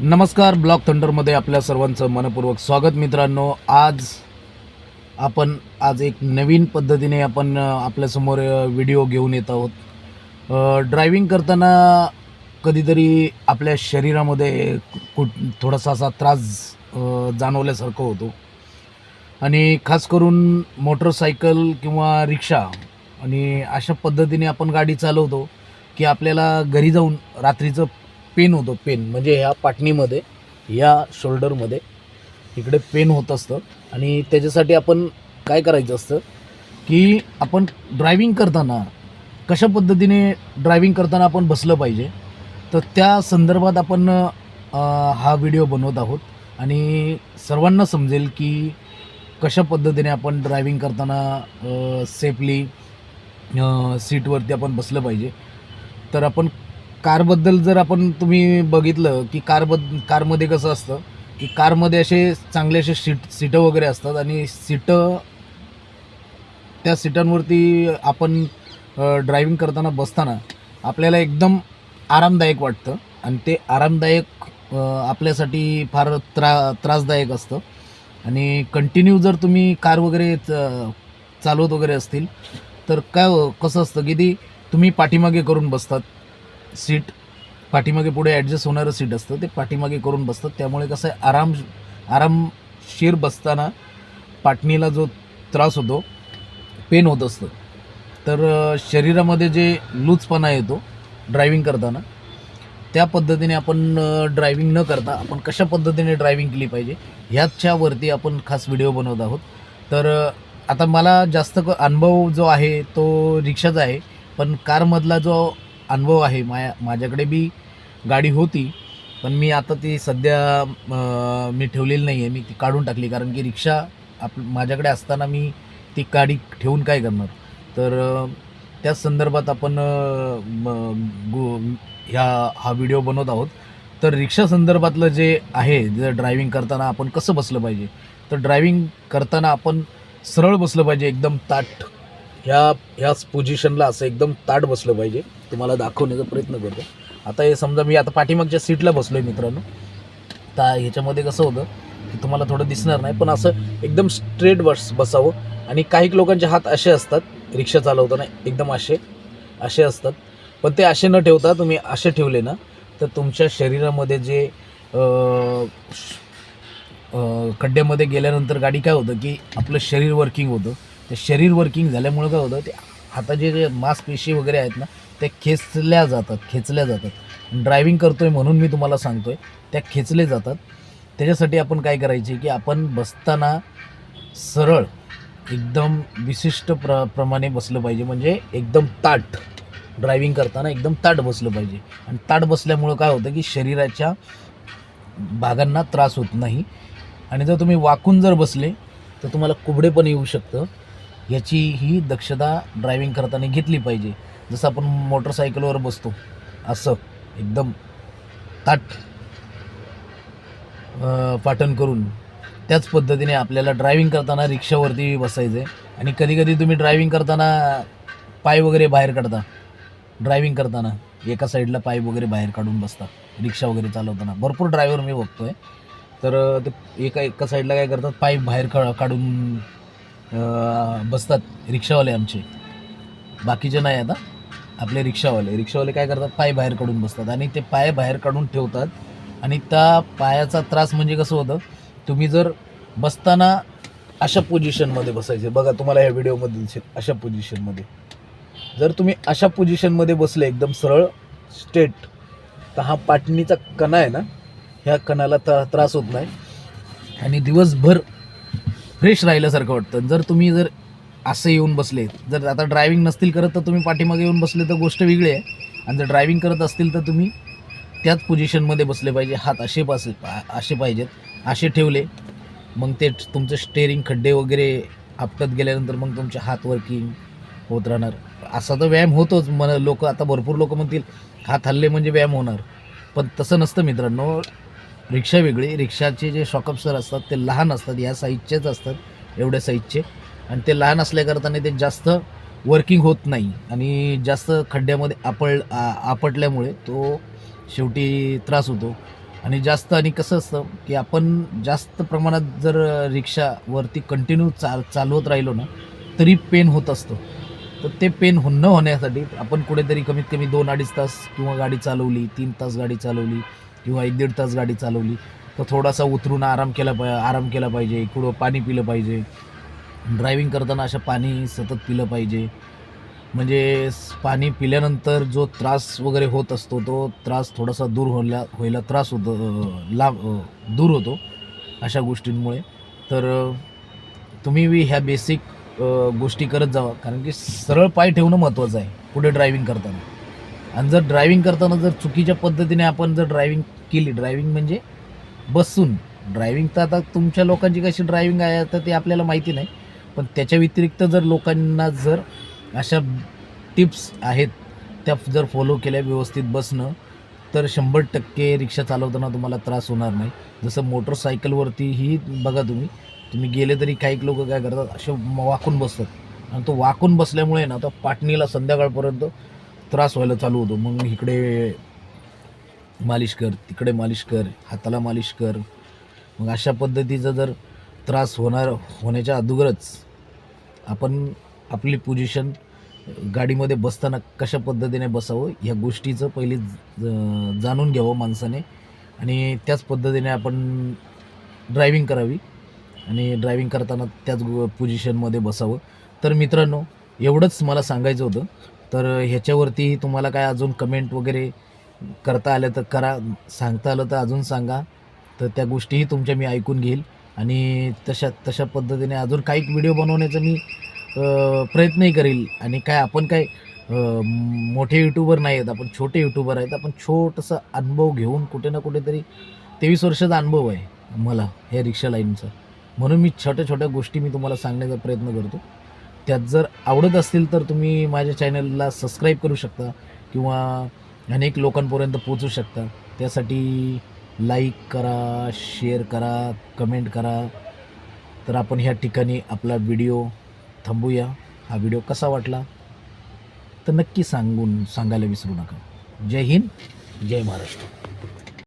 नमस्कार ब्लॉक थंडरमध्ये आपल्या सर्वांचं मनपूर्वक स्वागत मित्रांनो. आज आपण आज एक नवीन पद्धतीने आपण आपल्यासमोर व्हिडिओ घेऊन येत आहोत. ड्रायव्हिंग करताना कधीतरी आपल्या शरीरामध्ये कुठ थोडासा असा त्रास जाणवल्यासारखं होतो. आणि खास करून मोटरसायकल किंवा रिक्षा आणि अशा पद्धतीने आपण गाडी चालवतो की आपल्याला घरी जाऊन रात्रीचं पेन होतं पेन. म्हणजे ह्या पाटणीमध्ये या शोल्डरमध्ये इकडे पेन होत असतं. आणि त्याच्यासाठी आपण काय करायचं असतं की आपण ड्रायव्हिंग करताना कशा पद्धतीने ड्रायव्हिंग करताना आपण बसलं पाहिजे तर त्या संदर्भात आपण हा व्हिडिओ बनवत आहोत. आणि सर्वांना समजेल की कशा पद्धतीने आपण ड्रायव्हिंग करताना सेफली सीटवरती आपण बसलं पाहिजे. तर आपण कारबद्दल जर आपण तुम्ही बघितलं की कारबद्द कारमध्ये कसं असतं की कारमध्ये असे चांगले असे सीट सीटं वगैरे असतात आणि सीटं त्या सीटांवरती आपण ड्रायविंग करताना बसताना आपल्याला एकदम आरामदायक वाटतं आणि ते आरामदायक आपल्यासाठी फार त्रा त्रासदायक असतं. आणि कंटिन्यू जर तुम्ही कार वगैरे चालवत वगैरे असतील तर काय कसं असतं की ती तुम्ही पाठीमागे करून बसतात. सीट पाठीमागे पुढे ॲडजस्ट होणारं सीट असतं ते पाठीमागे करून बसतात. त्यामुळे कसं आहे आराम आरामशीर बसताना पाटणीला जो त्रास होतो पेन होत असतं. तर शरीरामध्ये जे लूजपणा येतो ड्रायविंग करताना त्या पद्धतीने आपण ड्रायविंग न करता आपण कशा पद्धतीने ड्रायविंग केली पाहिजे ह्याच्यावरती आपण खास व्हिडिओ बनवत आहोत. तर आता मला जास्त क- अनुभव जो आहे तो रिक्षाचा आहे. पण कारमधला जो अनुभव आहे. माया माझ्याकडे बी गाडी होती पण मी आता ती सध्या मी ठेवलेली नाही आहे मी ती काढून टाकली कारण की रिक्षा आप माझ्याकडे असताना मी ती गाडी ठेवून काय करणार? तर त्याच संदर्भात आपण ह्या हा व्हिडिओ बनवत आहोत. तर रिक्षा संदर्भातलं जे आहे जे ड्रायव्हिंग करताना आपण कसं बसलं पाहिजे? तर ड्रायव्हिंग करताना आपण सरळ बसलं पाहिजे एकदम ताट ह्या ह्याच पोझिशनला असं एकदम ताट बसलं पाहिजे. तुम्हाला दाखवण्याचा प्रयत्न करतो. आता हे समजा मी आता पाठीमागच्या सीटला बसलो आहे मित्रांनो. तर ह्याच्यामध्ये कसं होतं की तुम्हाला थोडं दिसणार नाही पण असं एकदम स्ट्रेट बस बसावं. आणि काही लोकांचे हात असे असतात रिक्षा चालवताना एकदम असे असे असतात. पण ते असे न ठेवता तुम्ही असे ठेवले ना तर तुमच्या शरीरामध्ये जे खड्ड्यामध्ये गेल्यानंतर गाडी काय होतं की आपलं शरीर वर्किंग होतं. ते शरीर वर्किंग झाल्यामुळं काय होतं ते हाताचे जे मांसपेशी वगैरे आहेत ना त्या खेचल्या जातात खेचल्या जातात. ड्रायव्हिंग आहे म्हणून मी तुम्हाला सांगतो आहे त्या खेचले जातात. त्याच्यासाठी आपण काय करायचे की आपण बसताना सरळ एकदम विशिष्ट प्र प्रमाणे बसलं पाहिजे. म्हणजे एकदम ताट ड्रायव्हिंग करताना एकदम ताट बसलं पाहिजे. आणि ताट बसल्यामुळं काय होतं की शरीराच्या भागांना त्रास होत नाही. आणि जर तुम्ही वाकून जर बसले तर तुम्हाला कुबडे पण येऊ शकतं. याची ही दक्षता ड्रायव्हिंग करताना घेतली पाहिजे. जसं आपण मोटरसायकलवर बसतो असं एकदम ताट अं, पाटण करून त्याच पद्धतीने आपल्याला ड्रायव्हिंग करताना रिक्षावरती बसायचं आहे आणि कधीकधी तुम्ही ड्रायव्हिंग करताना पाय वगैरे बाहेर काढता. ड्रायव्हिंग करताना एका साईडला पाय वगैरे बाहेर काढून बसता. रिक्षा वगैरे चालवताना. भरपूर ड्रायव्हर मी बघतो आहे तर ते एका एका साईडला काय करतात? पाय बाहेर का काढून बसतात रिक्षावाले आमचे. बाकीचे नाही आता. आपले रिक्षावाले. रिक्षावाले काय करतात? पाय बाहेर काढून बसतात आणि ते पाय बाहेर काढून ठेवतात. आणि त्या पायाचा त्रास म्हणजे कसं होतं? तुम्ही जर बसताना अशा पोझिशनमध्ये बसायचे. बघा तुम्हाला ह्या व्हिडिओमध्ये दिसेल. अशा पोझिशनमध्ये जर तुम्ही अशा पोझिशनमध्ये बसले एकदम सरळ स्ट्रेट तर हा पाटणीचा कणा आहे ना? ह्या कणाला त्रास होत नाही. आणि दिवसभर फ्रेश राहिल्यासारखं वाटतं. जर तुम्ही जर असं येऊन बसले जर आता ड्रायव्हिंग नसतील करत तर तुम्ही पाठीमागे येऊन बसले तर गोष्ट वेगळी आहे. आणि जर ड्रायव्हिंग करत असतील तर तुम्ही त्याच पोझिशनमध्ये बसले पाहिजे. हात असे पास असे पाहिजेत असे ठेवले मग ते तुमचं स्टेअरिंग खड्डे वगैरे आपटत गेल्यानंतर मग तुमचे हात वर्किंग होत राहणार. असा तर व्यायाम होतोच. मन लोक आता भरपूर लोक म्हणतील हात हल्ले म्हणजे व्यायाम होणार. पण तसं नसतं मित्रांनो. रिक्षा वेगळी रिक्षाचे जे शॉकअप्सर असतात ते लहान असतात या साईजचेच असतात एवढ्या साईजचे आणि ते लहान असल्याकरताने ते जास्त वर्किंग होत नाही. आणि जास्त खड्ड्यामध्ये आपळ आ- आपटल्यामुळे तो शेवटी त्रास होतो. आणि जास्त आणि कसं असतं की आपण जास्त प्रमाणात जर रिक्षावरती कंटिन्यू चाल चालवत राहिलो ना तरी पेन होत असतं. तर ते पेन हो न होण्यासाठी आपण कुठेतरी कमीत कमी दोन अडीच तास किंवा गाडी चालवली तीन तास गाडी चालवली किंवा एक दीड तास गाडी चालवली तर थोडासा उतरून आराम केला पाय आराम केला पाहिजे कुठं पाणी पिलं पाहिजे. ड्रायविंग करताना अशा पाणी सतत पिलं पाहिजे. म्हणजे पाणी पिल्यानंतर जो त्रास वगैरे होत असतो तो त्रास थोडासा दूर व्हायला व्हायला त्रास होतो लाभ दूर होतो अशा गोष्टींमुळे. तर तुम्ही बी ह्या बेसिक गोष्टी करत जावा कारण की सरळ पाय ठेवणं महत्त्वाचं आहे पुढे ड्रायव्हिंग करताना. आणि जर ड्रायव्हिंग करताना जर चुकीच्या पद्धतीने आपण जर ड्रायव्हिंग केली ड्रायव्हिंग म्हणजे बसून. ड्रायव्हिंग तर आता तुमच्या लोकांची कशी ड्रायव्हिंग आहे तर ते आपल्याला माहिती नाही. पण त्याच्या व्यतिरिक्त जर लोकांना जर अशा टिप्स आहेत त्या जर फॉलो केल्या व्यवस्थित बसणं तर शंभर टक्के रिक्षा चालवताना तुम्हाला त्रास होणार नाही. जसं मोटरसायकलवरतीही बघा तुम्ही तुम्ही गेले तरी काही लोक काय करतात असे वाकून बसतात. आणि तो वाकून बसल्यामुळे ना तो पाटणीला संध्याकाळपर्यंत त्रास व्हायला चालू होतो. मग इकडे मालिश कर तिकडे मालिश कर हाताला मालिश कर. मग अशा पद्धतीचा जर त्रास होणार होण्याच्या अगोदरच आपण आपली पोझिशन गाडीमध्ये बसताना कशा पद्धतीने बसावं ह्या गोष्टीचं पहिले ज- जाणून घ्यावं माणसाने. आणि त्याच पद्धतीने आपण ड्रायविंग करावी. आणि ड्रायविंग करताना त्याच गो- पोझिशनमध्ये बसावं. तर मित्रांनो एवढंच मला सांगायचं होतं. तर ह्याच्यावरती तुम्हाला काय अजून कमेंट वगैरे करता आलं तर करा. सांगता आलं तर अजून सांगा. तर त्या गोष्टीही तुमच्या मी ऐकून घेईल. आणि तशा तशा पद्धतीने अजून काही व्हिडिओ बनवण्याचा मी प्रयत्नही करेल. आणि काय आपण काय मोठे यूट्यूबर नाही आहेत. आपण छोटे यूट्यूबर आहेत. आपण छोटंसं अनुभव घेऊन कुठे ना कुठेतरी तेवीस वर्षाचा अनुभव आहे मला ह्या रिक्षा लाईनचा. म्हणून मी छोट्या छोट्या गोष्टी मी तुम्हाला सांगण्याचा प्रयत्न करतो. त्यात जर आवडत असतील तर तुम्ही माझ्या चॅनलला सबस्क्राईब करू शकता किंवा अनेक लोकांपर्यंत पोचू शकता. त्यासाठी लाईक करा शेअर करा कमेंट करा. तर आपण ह्या ठिकाणी आपला व्हिडिओ थांबूया. हा व्हिडिओ कसा वाटला? तर नक्की सांगून सांगायला विसरू नका. जय हिंद जय महाराष्ट्र.